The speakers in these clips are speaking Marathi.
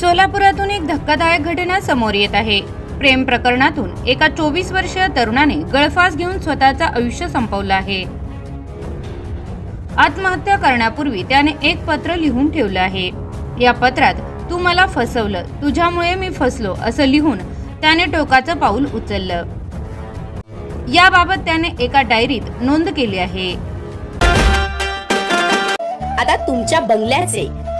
सोलापुरातून एक धक्कादायक घटना समोर येत आहे. प्रेम प्रकरणातून एका चोवीस वर्षीय तरुणाने गळफास घेऊन स्वतःचं आयुष्य संपवलं आहे. आत्महत्या करण्यापूर्वी त्याने एक पत्र लिहून ठेवलं आहे. या पत्रात तू मला फसवलं तुझ्यामुळे मी फसलो असं लिहून त्याने टोकाचं पाऊल उचललं. याबाबत त्याने एका डायरीत नोंद केली आहे. आता तुमच्या बंगल्याचे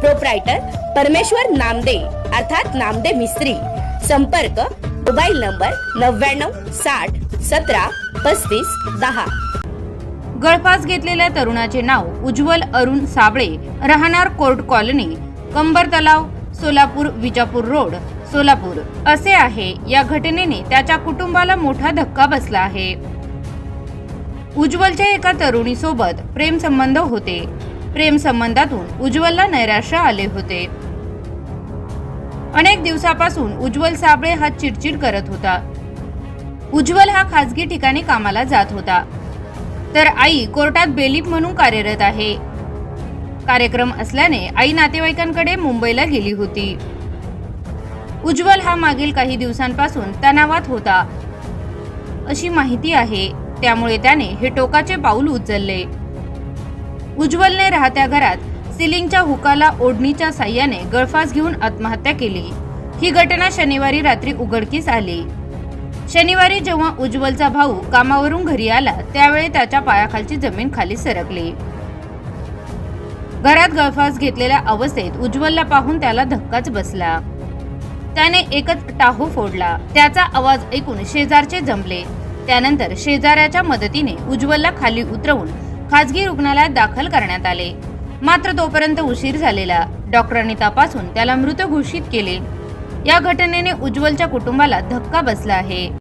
प्रोप्रायटर परमेश्वर नामदे अर्थात नामदे मिस्त्री. संपर्क मोबाईल नंबर नव्याण्णव साठ सतरा पस्तीस दहा. गळफास घेतलेल्या तरुणाचे नाव उज्ज्वल अरुण साबळे. राहणार कोर्ट कॉलनी कंबर तलाव सोलापूर विजापूर रोड सोलापूर. असे आहे या घटनेने त्याच्या कुटुंबाला मोठा धक्का बसला आहे. उज्ज्वलच्या एका तरुणीसोबत प्रेम संबंध होते. प्रेमसंबंधातून उज्ज्वलला नैराश्य आले होते. अनेक दिवसापासून उज्ज्वल साबळे हा चिडचिड करत होता. उज्ज्वल हा खाजगी ठिकाणी कामाला जात होता. तर आई कोर्टात बेलीप म्हणून कार्यरत आहे. कार्यक्रम असल्याने आई नातेवाईकांकडे मुंबईला गेली होती. उज्ज्वल हा मागील काही दिवसांपासून तणावात होता. अशी माहिती आहे. त्यामुळे त्याने हे टोकाचे पाऊल उचलले. उज्ज्वलने राहत्या घरात सिलिंगच्या हुकाला ओढणीच्या साह्याने गळफास घेऊन आत्महत्या केली. ही घटना शनिवारी रात्री उघडकीस आली. शनिवारी जेव्हा उज्ज्वलचा भाऊ कामावरून घरी आला त्यावेळी त्याच्या पायाखालची जमीन खाली सरकली. घरात गळफास घेतलेल्या अवस्थेत उज्ज्वलला पाहून त्याला धक्काच बसला. त्याने एकच टाहू फोडला. त्याचा आवाज ऐकून शेजारचे जमले. त्यानंतर शेजाऱ्याच्या मदतीने उज्ज्वलला खाली उतरवून खाजगी रुग्णालयात दाखल करण्यात आले. मात्र तोपर्यंत उशीर झालेला. डॉक्टरांनी तपासून त्याला मृत घोषित केले. या घटनेने उज्ज्वलच्या कुटुंबाला धक्का बसला आहे.